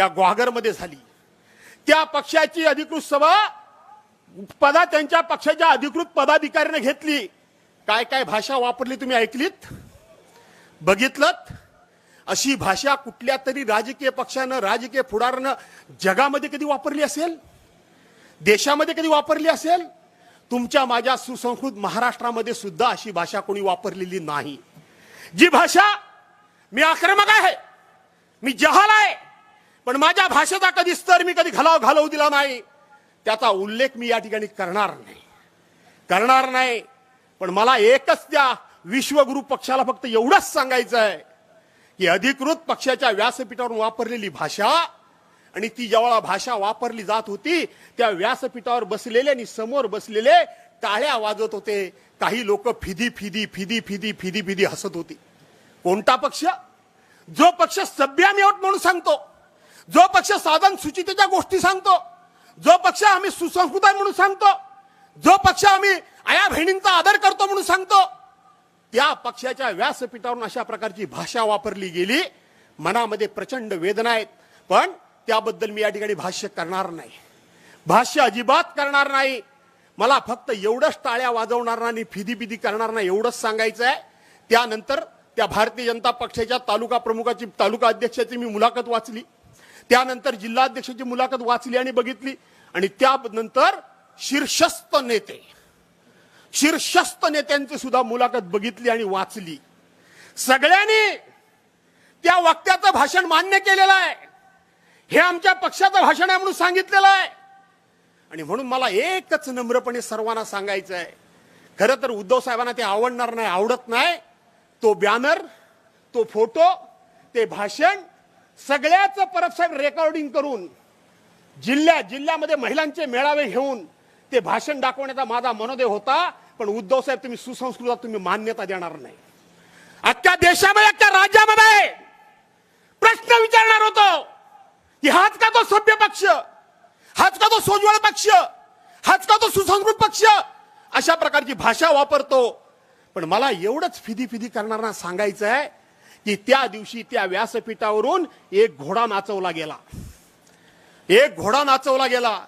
त्या ग्वागरमध्ये झाली. त्या पक्षाची अधिकृत सभा पदा त्यांच्या पक्षाच्या अधिकृत पदाधिकाऱ्याने घेतली. काय काय भाषा वापरली तुम्ही ऐकलीत? बघितलं अशी भाषा कुठल्या तरी राजकीय पक्षानं राजकीय पुढारानं जगामध्ये कधी वापरली असेल? देशामध्ये कधी वापरली असेल? तुमच्या माझ्या सुसंस्कृत महाराष्ट्रामध्ये सुद्धा अशी भाषा कोणी वापरलेली नाही. जी भाषा मी आक्रमक आहे मी जहाल आहे पण माझ्या भाषेचा कधी स्तर मी कधी घालाव घालवू दिला नाही. त्याचा उल्लेख मी या ठिकाणी करणार नाही. करणार नाही. पण मला एकच त्या विश्वगुरु पक्षाला फक्त एवढंच सांगायचं आहे की अधिकृत पक्षाच्या व्यासपीठावरून वापरलेली भाषा आणि ती जेव्हा भाषा वापरली जात होती त्या व्यासपीठावर बसलेले आणि समोर बसलेले टाळ्या वाजत होते. काही लोक फिदी फिदी फिदी फिदी फिदी फिदी हसत होती. कोणता पक्ष? जो पक्ष सभ्यामेवट म्हणून सांगतो. जो पक्ष साधन सुचितेच्या गोष्टी सांगतो जो पक्ष आम्ही सुसंस्कृत आहे म्हणून सांगतो जो पक्ष आम्ही आया बहिणींचा आदर करतो म्हणून सांगतो त्या पक्षाच्या व्यासपीठावरून अशा प्रकारची भाषा वापरली गेली. मनामध्ये प्रचंड वेदना आहेत पण त्याबद्दल मी या ठिकाणी भाष्य करणार नाही. भाष्य अजिबात करणार नाही. मला फक्त एवढंच टाळ्या वाजवणार नाही आणि फिदी फिदी करणार नाही एवढंच सांगायचं आहे त्यानंतर त्या भारतीय जनता पक्षाच्या तालुका प्रमुखाची तालुका अध्यक्षाची मी मुलाखत वाचली. त्यानंतर जिल्हाध्यक्षाची मुलाखत वाचली आणि बघितली आणि त्यानंतर शीर्षस्थ नेते शीर्षस्थ नेत्यांची सुद्धा मुलाखत बघितली आणि वाचली. सगळ्यांनी त्या वक्त्याचं भाषण मान्य केलेलं आहे. हे आमच्या पक्षाचं भाषण आहे म्हणून सांगितलेलं आहे. आणि म्हणून मला एकच नम्रपणे सर्वांना सांगायचं आहे खरं तर उद्धव साहेबांना ते आवडणार नाही आवडत नाही. तो बॅनर तो फोटो ते भाषण सगळ्याच परत साहेब रेकॉर्डिंग करून जिल्ह्या जिल्ह्यामध्ये महिलांचे मेळावे घेऊन ते भाषण दाखवण्याचा माझा मनोदय होता पण उद्धव साहेब तुम्ही सुसंस्कृत तुम्ही मान्यता देणार नाही. अख्ख्या देशामध्ये अख्ख्या राज्यामध्ये प्रश्न विचारणार होतो की हाच का तो सभ्य पक्ष हाच का तो सोज्वळ पक्ष हाच का तो सुसंस्कृत पक्ष? अशा प्रकारची भाषा वापरतो. पण मला एवढंच फिदी फिदी करणारा सांगायचं आहे की त्या दिवशी त्या व्यासपीठावरून एक घोडा नाचवला गेला. एक घोडा नाचवला गेला.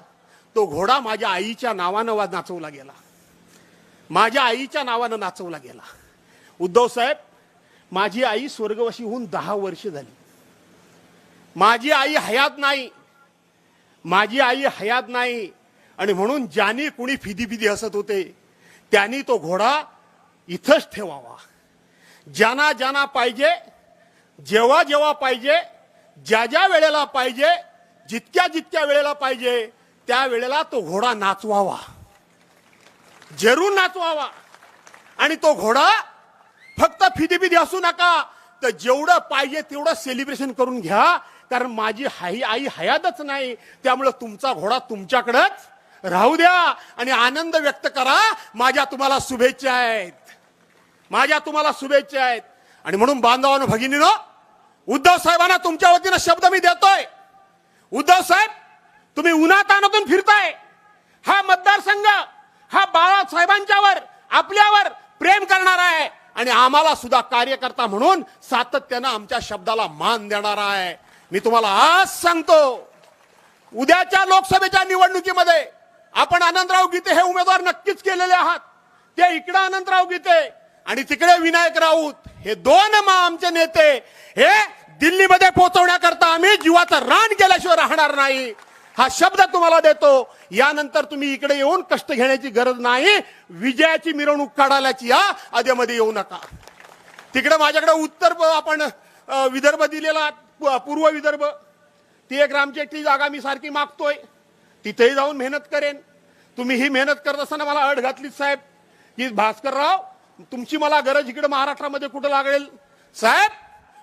तो घोडा माझ्या आईच्या नावानं वा- नाचवला गेला. माझ्या आईच्या नावानं नाचवला गेला. उद्धव साहेब माझी आई स्वर्गवासी होऊन दहा वर्ष झाली. माझी आई हयात नाही. माझी आई हयात नाही. आणि म्हणून ज्यांनी कुणी फिदी फिदी हसत होते त्यांनी तो घोडा इथंच ठेवावा. ज्यांना ज्यांना पाहिजे जेव्हा जेव्हा पाहिजे ज्या ज्या वेळेला पाहिजे जितक्या जितक्या वेळेला पाहिजे त्या वेळेला तो घोडा नाचवावा. जरूर नाचवावा. आणि तो घोडा फक्त फिदी असू नका तर जेवढं पाहिजे तेवढं सेलिब्रेशन करून घ्या कारण माझी हाई आई हयातच नाही. त्यामुळं तुमचा घोडा तुमच्याकडंच राहू द्या आणि आनंद व्यक्त करा. माझ्या तुम्हाला शुभेच्छा आहेत. माझ्या तुम्हाला शुभेच्छा आहेत. आणि म्हणून बांधवानं भगिनीनो उद्धव साहेबांना तुमच्या वतीनं शब्द मी देतोय. उद्धव साहेब तुम्ही उन्हातानातून फिरताय. हा मतदारसंघ हा बाळासाहेबांच्यावर आपल्यावर प्रेम करणार आहे. आणि आम्हाला सुद्धा कार्यकर्ता म्हणून सातत्यानं आमच्या शब्दाला मान देणारा आहे. मी तुम्हाला आज सांगतो उद्याच्या लोकसभेच्या निवडणुकीमध्ये आपण आनंदराव गीते हे उमेदवार नक्कीच केलेले आहात. ते इकडं आनंदराव गीते आणि तिकडे विनायक राऊत हे दोन मा आमचे नेते हे दिल्लीमध्ये पोहोचवण्याकरता आम्ही जीवाचं रान केल्याशिवाय राहणार नाही. हा शब्द तुम्हाला देतो. यानंतर तुम्ही इकडे येऊन कष्ट घेण्याची गरज नाही. विजयाची मिरवणूक काढायलाची या आद्यामध्ये येऊ नका. तिकडे माझ्याकडे उत्तर आपण विदर्भ दिलेला पूर्व विदर्भ. ती एक रामचेट्टी जागा मी सारखी मागतोय. तिथेही जाऊन मेहनत करेन. तुम्ही ही मेहनत करत असताना मला अड घातली साहेब. की भास्करराव तुमची मला गरज इकडे महाराष्ट्रामध्ये कुठं लागेल? साहेब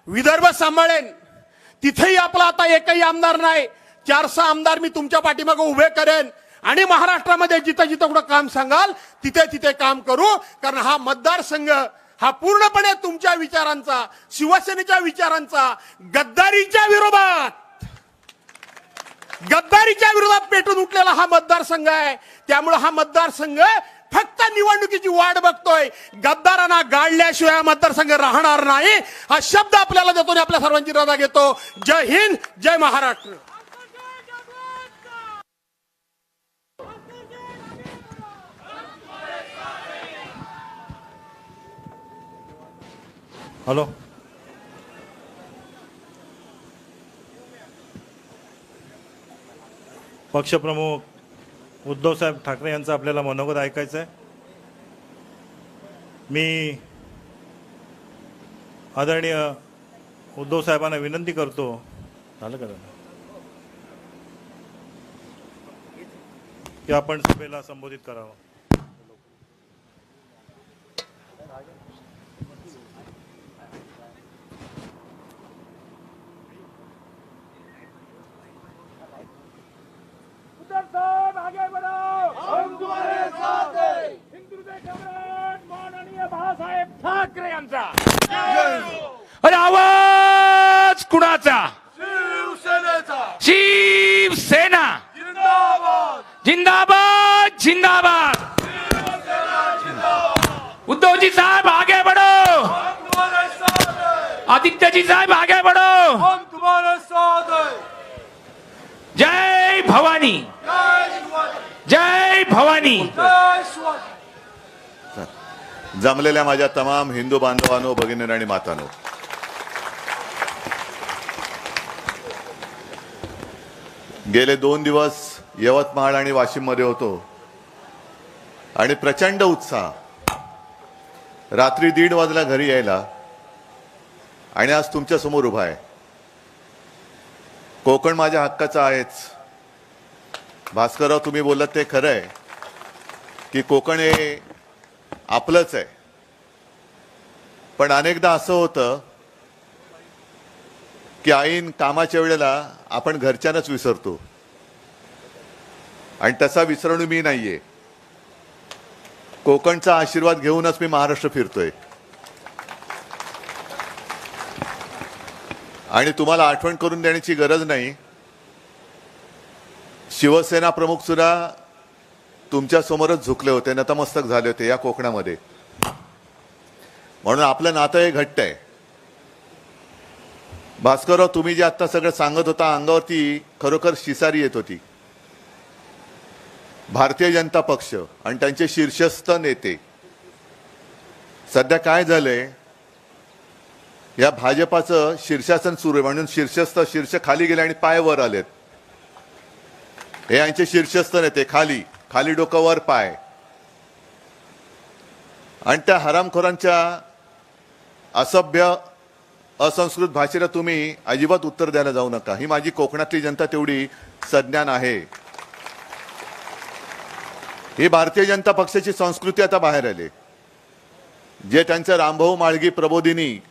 विदर्भ सांभाळेन. तिथेही आपला आता एकही आमदार नाही. चार सहा आमदार मी तुमच्या पाठीमागे उभे करेन. आणि महाराष्ट्रामध्ये जिथं जिथं कुठं काम सांगाल तिथे तिथे काम करू. कारण हा मतदारसंघ हा पूर्णपणे तुमच्या विचारांचा शिवसेनेच्या विचारांचा गद्दारीच्या विरोधात. गद्दारीच्या विरोधात पेटून उठलेला हा मतदारसंघ आहे. त्यामुळे हा मतदारसंघ फक्त निवडणुकीची वाट बघतोय. गद्दारांना गाडल्याशिवाय मतदारसंघ राहणार नाही. हा शब्द आपल्याला देतो आणि आपल्या सर्वांची रजा घेतो. जय हिंद जय महाराष्ट्र. हॅलो. पक्षप्रमुख उद्धवसाहेब ठाकरे यांचं आपल्याला मनोगत ऐकायचं आहे मी आदरणीय उद्धव साहेबांना विनंती करतो. झालं का? की आपण सभेला संबोधित करावं. आगे बढ़ो हम तुम्हारे साथ हैं हिंदुत्व सम्राट माननीय बाळासाहेब ठाकरे यांचा. अरे आवाज कुणाचा? शिवसेना. जिंदाबाद. जिंदाबाद उद्धवजी साहब आगे बढ़ो. आदित्य जी साहब आगे बढ़ो. हम तुम्हारे साथ हैं जय भवानी. जय भवानी. जमलेल्या माझ्या तमाम हिंदू बांधवांनो भगिनी आणि मातानो. गेले दोन दिवस यवतमाळ आणि वाशिममध्ये होतो. आणि प्रचंड उत्साह. रात्री दीड वाजला घरी यायला. आणि आज तुमच्यासमोर उभा आहे. कोकण माझ्या हक्काचा आहेच. भास्करराव तुम्ही बोलत ते खरं आहे की कोकण हे आपलंच आहे. पण अनेकदा असं होतं की आईन कामाच्या वेळेला आपण घरच्यांनाच विसरतो. आणि तसा विसरणू मी नाहीये. कोकणचा आशीर्वाद घेऊनच मी महाराष्ट्र फिरतोय. आणि तुम्हाला आठवण करून देण्याची गरज नाही शिवसेना प्रमुख सुद्धा तुमच्या समोरच झुकले होते नतमस्तक झाले होते या कोकणामध्ये. म्हणून आपलं नातं हे घट्ट आहे. भास्करराव तुम्ही जे आता सगळं सांगत होता अंगावरती खरोखर शिसारी येत होती. भारतीय जनता पक्ष आणि त्यांचे शीर्षस्थ नेते. सध्या काय झालंय? या भाजपाचं शीर्षासन सुरू आहे म्हणून शीर्षस्थ शीर्ष खाली गेले आणि पाय वर आलेत. हे यांचे शीर्षस्थ येते खाली. खाली डोकं वर पाय. आणि त्या हरामखोरांच्या असभ्य असंस्कृत भाषेला तुम्ही अजिबात उत्तर द्यायला जाऊ नका. ही माझी कोकणातली जनता तेवढी सज्ञान आहे. ही भारतीय जनता पक्षाची संस्कृती आता बाहेर आली. जे त्यांचं रामभाऊ माळगी प्रबोधिनी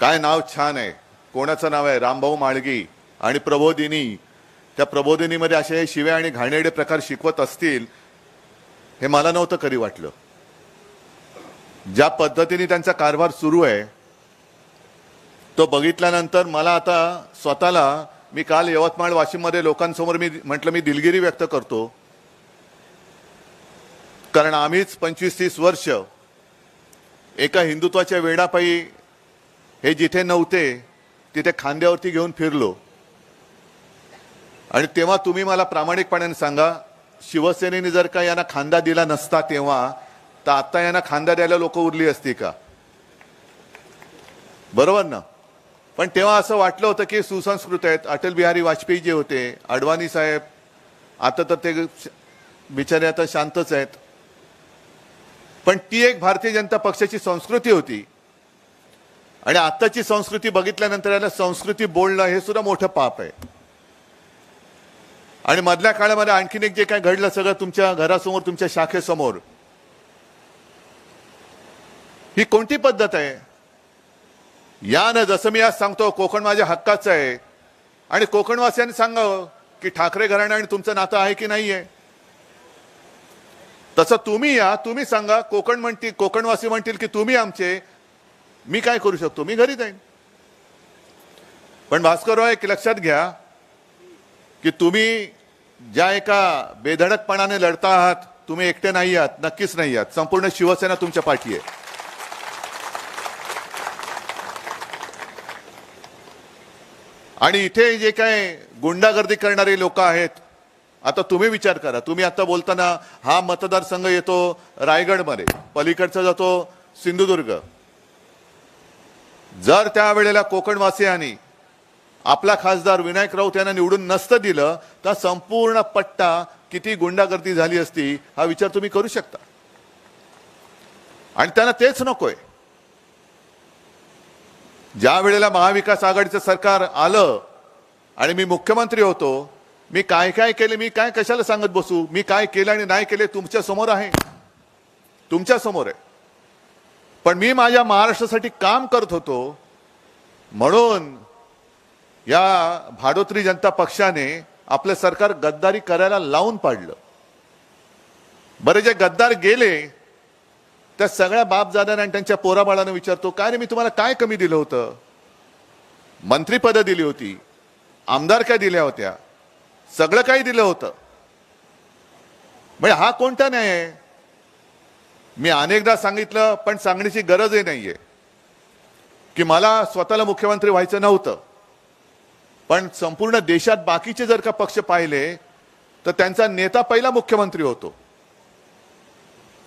काय नाव छान आहे. कोणाचं नाव आहे? रामभाऊ माळगी आणि प्रबोधिनी. त्या प्रबोधिनीमध्ये असे शिव्या आणि घाणेरडे प्रकार शिकवत असतील हे मला नव्हतं कधी वाटलं. ज्या पद्धतीने त्यांचा कारभार सुरू आहे तो बघितल्यानंतर मला आता स्वतःला मी काल यवतमाळ वाशिममध्ये लोकांसमोर मी म्हटलं मी दिलगिरी व्यक्त करतो. कारण आम्हीच पंचवीस तीस वर्ष एका हिंदुत्वाच्या वेडापायी हे जिथे नव्हते तिथे खांद्यावरती घेऊन फिरलो. आणि तेव्हा तुम्ही मला प्रामाणिकपणाने सांगा शिवसेनेने जर का यांना खांदा दिला नसता तेव्हा तर आता यांना खांदा द्यायला लोक उरली असती का? बरोबर ना? पण तेव्हा असं वाटलं होतं की सुसंस्कृत आहेत. अटल बिहारी वाजपेयी जे होते अडवाणी साहेब आता तर ते बिचारे आता शांतच आहेत. पण ती एक भारतीय जनता पक्षाची संस्कृती होती. आणि आत्ताची संस्कृती बघितल्यानंतर याला संस्कृती बोलणं हे सुद्धा मोठं पाप आहे. आणि मधल्या काळामध्ये आणखीन एक जे काय घडलं सगळं तुमच्या घरासमोर तुमच्या शाखेसमोर. ही कोणती पद्धत आहे? या ना जसं मी आज सांगतो कोकण माझ्या हक्काचं आहे. आणि कोकणवासियांनी सांगावं की ठाकरे घराणं आणि तुमचं नातं आहे की नाही आहे तसं तुम्ही या तुम्ही सांगा कोकण म्हणतील कोकणवासी म्हणतील की तुम्ही आमचे. मी काय करू शकतो? मी घरी जाईन पण भास्करराव एक लक्षात घ्या की तुम्ही ज्या एका बेधडकपणाने लढता आहात तुम्ही एकटे नाही आहात नक्कीच नाही आहात. संपूर्ण शिवसेना तुमच्या पाठी आहे. आणि इथे जे काय गुंडागर्दी करणारे लोक आहेत आता तुम्ही विचार करा. तुम्ही आता बोलताना हा मतदारसंघ येतो रायगडमध्ये पलीकडचा जातो सिंधुदुर्ग. जर त्यावेळेला कोकणवासियांनी आपला खासदार विनायक राऊत यांना निवडून नसतं दिलं तर संपूर्ण पट्टा किती गुंडागर्दी झाली असती हा विचार तुम्ही करू शकता. आणि त्यांना तेच नकोय. ज्या वेळेला महाविकास आघाडीचं सरकार आलं आणि मी मुख्यमंत्री होतो मी काय काय केले मी काय कशाला सांगत बसू मी काय केलं आणि नाही केले तुमच्यासमोर आहे. तुमच्यासमोर आहे. पण मी माझ्या महाराष्ट्रासाठी काम करत होतो म्हणून या भाडोत्री जनता पक्षाने आपलं सरकार गद्दारी करायला लावून पाडलं. बरे जे गद्दार गेले त्या सगळ्या बापजाद्यांना आणि त्यांच्या पोराबाळांना विचारतो काय रे मी तुम्हाला काय कमी दिलं होतं? मंत्रीपदं दिली होती आमदार काय दिल्या होत्या? सगळं काही दिलं होतं. म्हणजे हा कोणता न्याय आहे? मी अनेकदा सांगितलं पण सांगण्याची गरजही नाहीये. की मला स्वतःला मुख्यमंत्री व्हायचं नव्हतं. पण संपूर्ण देशात बाकीचे जर का पक्ष पाहिले तर त्यांचा नेता पहिला मुख्यमंत्री होतो.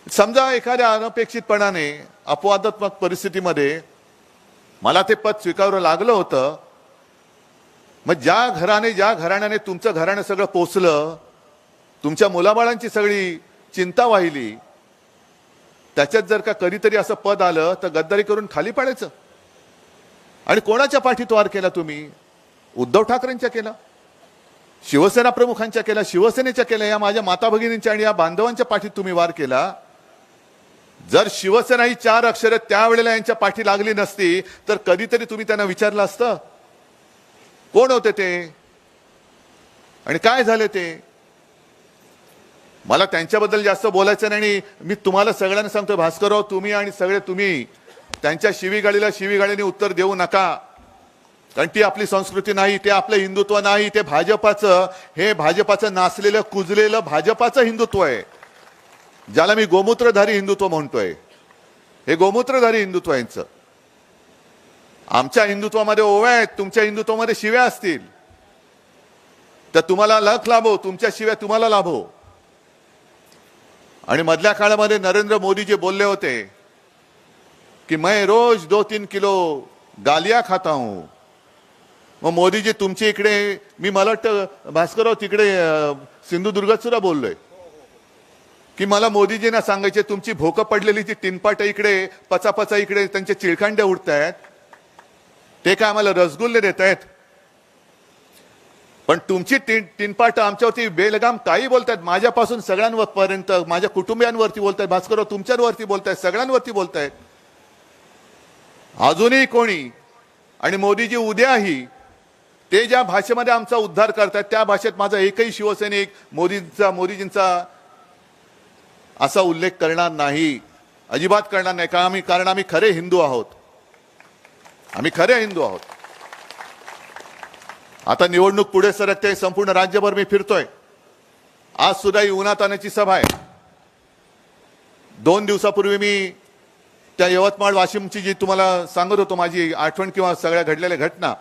समजा एखाद्या अनपेक्षितपणाने अपवादात्मक परिस्थितीमध्ये मला ते पद स्वीकारावं लागलं होतं मग ज्या घराने ज्या घराण्याने तुमचं घराणं सगळं पोचलं तुमच्या मुलाबाळांची सगळी चिंता वाहिली त्याच्यात जर का कधीतरी असं पद आलं तर गद्दारी करून खाली पाडायचं. आणि कोणाच्या पाठीत वार केला तुम्ही? उद्धव ठाकरेंच्या केला. शिवसेना प्रमुखांच्या केला. शिवसेनेच्या केल्या या माझ्या माता भगिनींच्या आणि या बांधवांच्या पाठीत तुम्ही वार केला. जर शिवसेना ही चार अक्षरं त्यावेळेला यांच्या पाठी लागली नसती तर कधीतरी तुम्ही त्यांना विचारलं असतं. कोण होते ते? आणि काय झाले ते? मला त्यांच्याबद्दल जास्त बोलायचं नाही आणि मी तुम्हाला सगळ्यांना सांगतो भास्करराव तुम्ही आणि सगळे तुम्ही त्यांच्या शिवीगाळीला शिवीगाळीने उत्तर देऊ नका. कारण ती आपली संस्कृती नाही ते आपलं हिंदुत्व नाही ते भाजपाचं हे भाजपाचं नाचलेलं कुजलेलं भाजपाचं हिंदुत्व आहे. ज्याला मी गोमूत्रधारी हिंदुत्व म्हणतोय. हे गोमूत्रधारी हिंदुत्व यांचं. आमच्या हिंदुत्वामध्ये ओव्या आहेत तुमच्या हिंदुत्वामध्ये शिव्या असतील. तर तुम्हाला लख लाभो तुमच्या शिव्या तुम्हाला लाभो. आणि मधल्या काळामध्ये नरेंद्र मोदी जे बोलले होते की मैं रोज दो तीन किलो गालिया खाता हूं. मग मोदीजी तुमच्या इकडे मी मला वाटतं भास्करराव तिकडे सिंधुदुर्गात सुद्धा बोललोय. की मला मोदीजींना सांगायचे तुमची भोकं पडलेली जी टिनपाट इकडे पचापचा इकडे त्यांचे चिळखांड्या उडत आहेत ते काय आम्हाला रसगुल्ले देत आहेत पण तुमची टिन टिनपाट आमच्यावरती बेलगाम काही बोलतायत माझ्यापासून सगळ्यांवर पर्यंत माझ्या कुटुंबियांवरती बोलतायत भास्करराव तुमच्यावरती बोलतायत सगळ्यांवरती बोलतायत. अजूनही कोणी आणि मोदीजी उद्याही ते ज्या भाषेमध्ये आमचा उद्धार करतात त्या भाषेत माझा एकही शिवसैनिक मोदींचा मोदीजींचा असा उल्लेख करणार नाही अजिबात करणार नाही कारण आम्ही कारण आम्ही खरे हिंदू आहोत. आम्ही खरे हिंदू आहोत. आता निवडणूक पुढे सरकते संपूर्ण राज्यभर मी फिरतोय. आज सुद्धा ही उन्हात आणण्याची सभा आहे. दोन दिवसापूर्वी मी त्या यवतमाळ वाशिमची जी तुम्हाला सांगत होतो माझी आठवण किंवा सगळ्या घडलेल्या घटना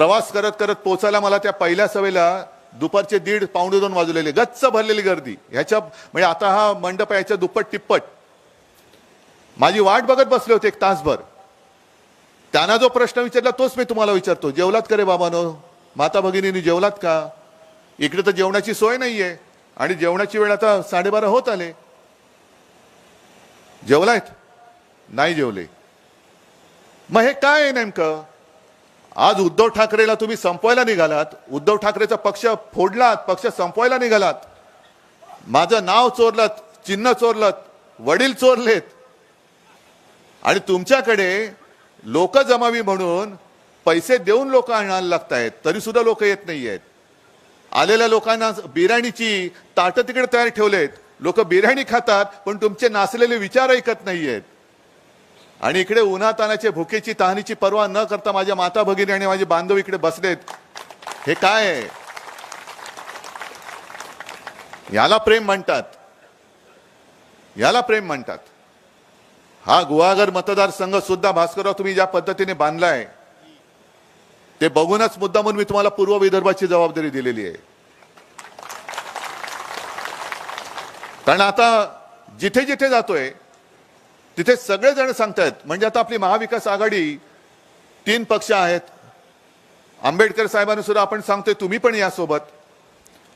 प्रवास करत करत पोचायला मला त्या पहिल्या सभेला दुपारचे दीड पावणे दोन वाजलेले गच्च भरलेली गर्दी. ह्याच्या म्हणजे आता हा मंडप याच्या दुप्पट तिप्पट. माझी वाट बघत बसले होते एक तासभर. त्यांना जो प्रश्न विचारला तोच मी तुम्हाला विचारतो. जेवलात का रे बाबानो? माता भगिनींनी जेवलात का? इकडे तर जेवणाची सोय नाहीये. आणि जेवणाची वेळ आता साडेबारा होत आले. जेवलायत? नाही जेवले. मग हे काय आहे नेमकं? आज उद्धव ठाकरेला तुम्ही संपवायला निघालात उद्धव ठाकरेचा पक्ष फोडलात पक्ष संपवायला निघालात. माझं नाव चोरलं चिन्ह चोरलत वडील चोरलेत. आणि तुमच्याकडे लोक जमावी म्हणून पैसे देऊन लोक आणायला लागतायत आहेत तरी सुद्धा लोक येत नाही आहेत आलेल्या लोकांना बिर्याणीची ताटं तिकडे तयार ठेवलेत. लोक बिर्याणी खातात पण तुमचे नाचलेले विचार ऐकत नाही आहेत आणि इकडे उन्हातानाचे भुकेची तहानीची पर्वा न करता माझ्या माता भगिनी आणि माझे बांधव इकडे बसलेत. हे काय? आहे याला प्रेम म्हणतात. याला प्रेम म्हणतात. हा गुहागर मतदारसंघ सुद्धा भास्करराव तुम्ही ज्या पद्धतीने बांधलाय ते बघूनच मुद्दा म्हणून मी तुम्हाला पूर्व विदर्भाची जबाबदारी दिलेली आहे. कारण आता जिथे जिथे जातोय तिथे सगळेजण सांगतायत म्हणजे आता आपली महाविकास आघाडी तीन पक्ष आहेत. आंबेडकर साहेबांनी सुद्धा आपण सांगतोय तुम्ही पण यासोबत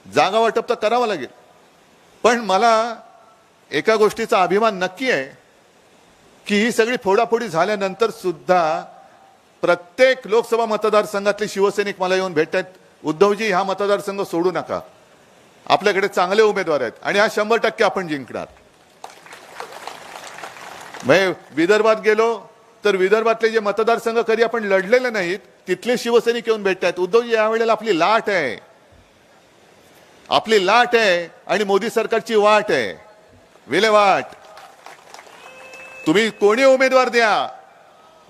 जागा वाटप तर करावं लागेल. पण मला एका गोष्टीचा अभिमान नक्की आहे की ही सगळी फोडाफोडी झाल्यानंतर सुद्धा प्रत्येक लोकसभा मतदारसंघातले शिवसैनिक मला येऊन भेटतात उद्धवजी हा मतदारसंघ सोडू नका. आपल्याकडे चांगले उमेदवार आहेत आणि हा शंभर टक्के आपण जिंकणार. विदर्भात गेलो तर विदर्भातले जे मतदारसंघ कधी आपण लढलेले नाहीत तिथले शिवसैनिक येऊन भेटतात उद्धवजी यावेळेला आपली लाट आहे. आपली लाट आहे आणि मोदी सरकारची वाट आहे. विलेवाट तुम्ही कोणी उमेदवार द्या?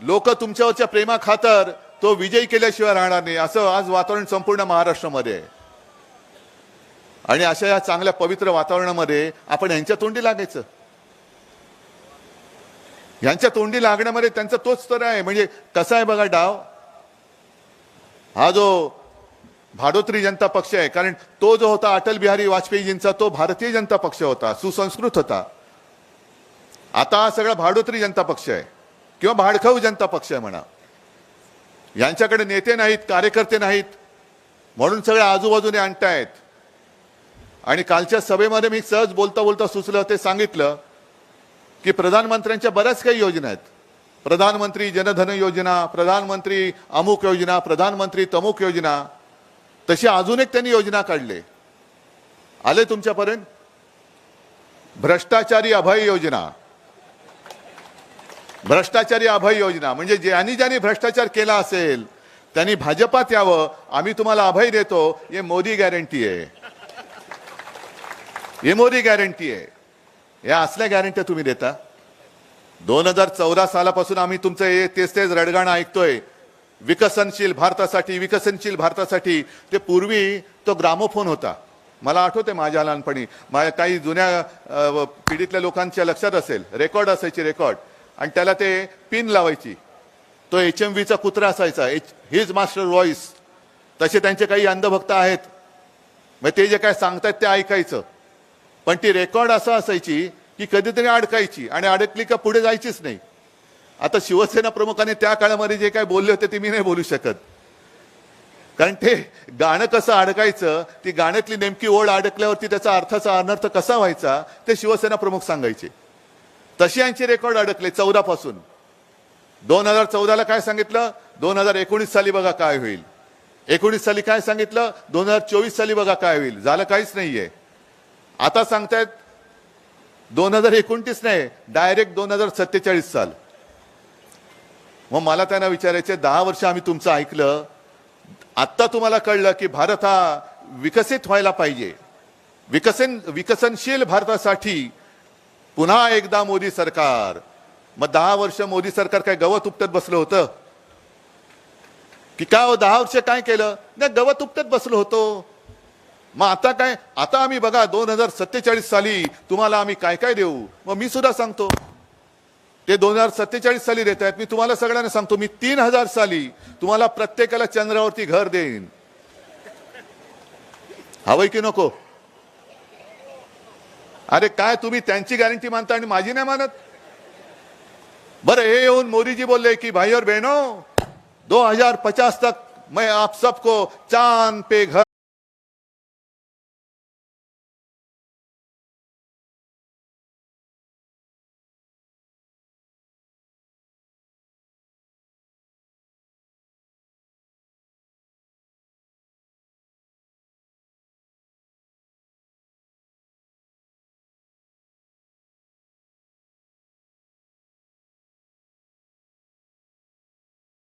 लोक तुमच्यावरच्या प्रेमा खातर तो विजयी केल्याशिवाय राहणार नाही. असं आज वातावरण संपूर्ण महाराष्ट्रामध्ये आणि अशा या चांगल्या पवित्र वातावरणामध्ये आपण यांच्या तोंडी लागायचं. यांच्या तोंडी लागण्यामध्ये त्यांचा तोच स्तर आहे. म्हणजे कसा आहे बघा डाव? हा जो भाडोत्री जनता पक्ष आहे कारण तो जो होता अटल बिहारी वाजपेयीजींचा तो भारतीय जनता पक्ष होता सुसंस्कृत होता. आता हा सगळा भाडोत्री जनता पक्ष आहे किंवा भाडखाऊ जनता पक्ष आहे म्हणा. यांच्याकडे नेते नाहीत कार्यकर्ते नाहीत म्हणून सगळे आजूबाजूने आणतायत. आणि कालच्या सभेमध्ये मी सहज बोलता बोलता सुचलं ते सांगितलं की प्रधानमंत्र्यांच्या बऱ्याच काही योजना आहेत. प्रधानमंत्री जनधन योजना प्रधानमंत्री अमुक योजना प्रधानमंत्री तमुक योजना. तशी अजून एक त्यांनी योजना काढले. आले तुमच्यापर्यंत? भ्रष्टाचारी अभय योजना. भ्रष्टाचारी अभय योजना. म्हणजे ज्यांनी ज्यांनी भ्रष्टाचार केला असेल त्यांनी भाजपात यावं आम्ही तुम्हाला अभय देतो हे मोदी गॅरंटी आहे. हे मोदी गॅरंटी आहे. या असल्या गॅरंट्या तुम्ही देता? दोन हजार चौदा सालापासून आम्ही तुमचं हे तेच तेच रडगाणं ऐकतोय. विकसनशील भारतासाठी विकसनशील भारतासाठी ते पूर्वी तो ग्रामोफोन होता. मला आठवते माझ्या लहानपणी. माझ्या काही जुन्या पिढीतल्या लोकांच्या लक्षात असेल. रेकॉर्ड असायची रेकॉर्ड आणि त्याला ते पिन लावायची. तो एच एम व्हीचा कुत्रा असायचा. एच हिज मास्टर व्हॉइस तसे त्यांचे काही अंधभक्त आहेत. मग ते जे काय सांगतायत ते ऐकायचं. पण ती रेकॉर्ड असं असायची की कधीतरी अडकायची आणि अडकली का पुढे जायचीच नाही. आता शिवसेना प्रमुखाने त्या काळामध्ये जे काय बोलले होते ते मी नाही बोलू शकत. कारण ते गाणं कसं अडकायचं ती गाण्यातली नेमकी ओढ अडकल्यावरती त्याचा अर्थाचा अनर्थ कसा व्हायचा ते शिवसेना प्रमुख सांगायचे. तशी यांचे रेकॉर्ड अडकले चौदा पासून. दोन हजार चौदाला काय सांगितलं? दोन हजार एकोणीस साली बघा काय होईल. एकोणीस साली काय सांगितलं? दोन हजार चोवीस साली बघा काय होईल. झालं काहीच नाहीये. आता सांगतायत दोन हजार एकोणतीस नाही डायरेक्ट दोन हजार सत्तेचाळीस साल. मग मला त्यांना विचारायचे दहा वर्ष आम्ही तुमचं ऐकलं. आत्ता तुम्हाला कळलं की भारत हा विकसित व्हायला पाहिजे. विकसन विकसनशील भारतासाठी पुन्हा एकदा मोदी सरकार. मग दहा वर्ष मोदी सरकार काय गवत उपटत बसलं होतं? की काय हो दहा वर्ष काय केलं? नाही गवत उपटत बसलो होतो. मग आता काय? आता आम्ही बघा दोन हजार सत्तेचाळीस साली तुम्हाला आम्ही काय काय देऊ? मग मी सुद्धा सांगतो. ते दोन हजार सत्तेचाळीस साली देत आहेत. मी तुम्हाला सगळ्यांना सांगतो मी तीन हजार साली तुम्हाला प्रत्येकाला चंद्रावरती घर देईन. हवंय की नको? अरे काय तुम्ही त्यांची गॅरंटी मानता आणि माझी नाही मानत? बरं हे येऊन मोदीजी बोलले की भाई और बहनों दो हजार पचास तक मैं आप सबको चांद पे घर